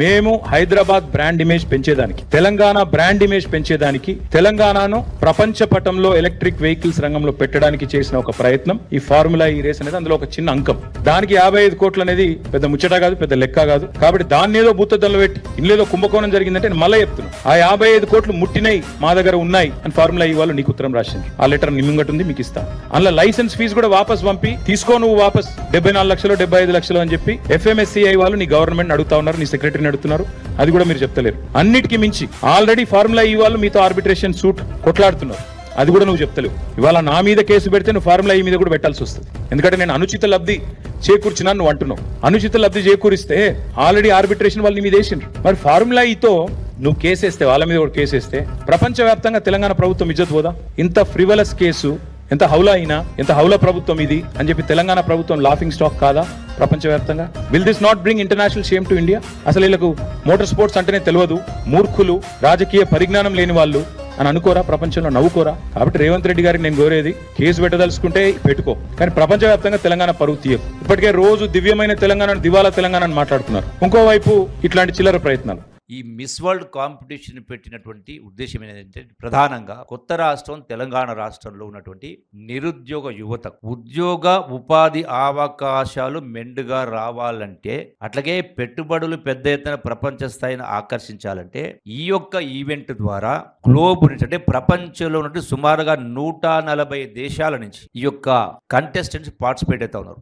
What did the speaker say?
మేము Hyderabad brand image పెంచేదానికి Telangana brand image పెంచేదానికి తెలంగాణను ప్రపంచ పటంలో ఎలక్ట్రిక్ వెహికల్స్ రంగంలో పెట్టడానికి చేసిన ఒక ప్రయత్నం. ఈ ఫార్ములా ఈ రేస్ అనేది అందులో ఒక చిన్న అంకం. దానికి యాభై ఐదు కోట్లు అనేది పెద్ద ముచ్చట కాదు పెద్ద లెక్క కాదు. కాబట్టి దాన్ని ఏదో బుత్తదల్లో పెట్టి ఇందులో కుంభకోణం జరిగిందంటే నేను మళ్ళీ చెప్తున్నాను ఆ యాభై ఐదు కోట్లు ముట్టినాయి మా దగ్గర ఉన్నాయి అని ఫార్ములా ఇవ్వాలి వాళ్ళు నీకు ఉత్తరం రాసింది. ఆ లెటర్ నిమ్మింగటుంది మీకు ఇస్తా. అందులో లైసెన్స్ ఫీజు కూడా వాపస్ పంపి తీసుకో నువ్వు వాపస్. డెబ్బై నాలుగు లక్షలు డెబ్బై ఐదు లక్షలు అని చెప్పి ఎఫ్ఎంఎస్సీఐ వాళ్ళు నీ గవర్నమెంట్ అడుగుతా ఉన్నారు నీ సెక్రటరీ సెక్రటరీని నడుతున్నారు అది కూడా మీరు చెప్తలేరు. అన్నిటికీ మించి ఆల్రెడీ ఫార్ములా ఈ వాళ్ళు మీతో ఆర్బిట్రేషన్ సూట్ కొట్లాడుతున్నారు. అది కూడా నువ్వు చెప్తలేవు. ఇవాళ నా మీద కేసు పెడితే నువ్వు ఫార్ములా ఈ మీద కూడా పెట్టాల్సి వస్తుంది. ఎందుకంటే నేను అనుచిత లబ్ధి చేకూర్చినా నువ్వు అంటున్నావు. అనుచిత లబ్ధి చేకూరిస్తే ఆల్రెడీ ఆర్బిట్రేషన్ వాళ్ళు నీ మీద వేసిండ్రు. మరి ఫార్ములా e ఈతో నువ్వు కేసేస్తే వాళ్ళ మీద కూడా కేసేస్తే ప్రపంచవ్యాప్తంగా తెలంగాణ ప్రభుత్వం ఇజ్జత్ పోదా? ఇంత ఫ్రివలస్ కేసు ఎంత హౌలా అయినా ఎంత హౌలా ప్రభుత్వం ఇది అని చెప్పి తెలంగాణ ప్రభుత్వం లాఫింగ్ స్టాక్ కాదా ప్రపంచవ్యాప్తంగా? Will this not bring international shame to India అసలు వీళ్ళకు మోటార్ స్పోర్ట్స్ అంటేనే తెలియదు మూర్ఖులు రాజకీయ పరిజ్ఞానం లేని వాళ్ళు అని అనుకోరా? ప్రపంచంలో నవ్వుకోరా? కాబట్టి రేవంత్ రెడ్డి గారికి నేను కోరేది కేసు పెట్టదలుచుకుంటే పెట్టుకో. కానీ ప్రపంచవ్యాప్తంగా తెలంగాణ పరువు తీయకు. ఇప్పటికే రోజు దివ్యమైన తెలంగాణ దివాలా తెలంగాణ అని మాట్లాడుతున్నారు. ఇంకోవైపు ఇట్లాంటి చిల్లర ప్రయత్నాలు. ఈ మిస్ వరల్డ్ కాంపిటీషన్ పెట్టినటువంటి ఉద్దేశం ఏంటంటే ప్రధానంగా కొత్త రాష్ట్రం తెలంగాణ రాష్ట్రంలో ఉన్నటువంటి నిరుద్యోగ యువత ఉద్యోగ ఉపాధి అవకాశాలు మెండుగా రావాలంటే అట్లాగే పెట్టుబడులు పెద్ద ఎత్తున ప్రపంచ స్థాయిని ఆకర్షించాలంటే ఈ యొక్క ఈవెంట్ ద్వారా గ్లోబ్ నుంచి అంటే ప్రపంచంలో ఉన్నటువంటి సుమారుగా నూట నలభై దేశాల నుంచి ఈ యొక్క కంటెస్టెంట్స్ పార్టిసిపేట్ అవుతా ఉన్నారు.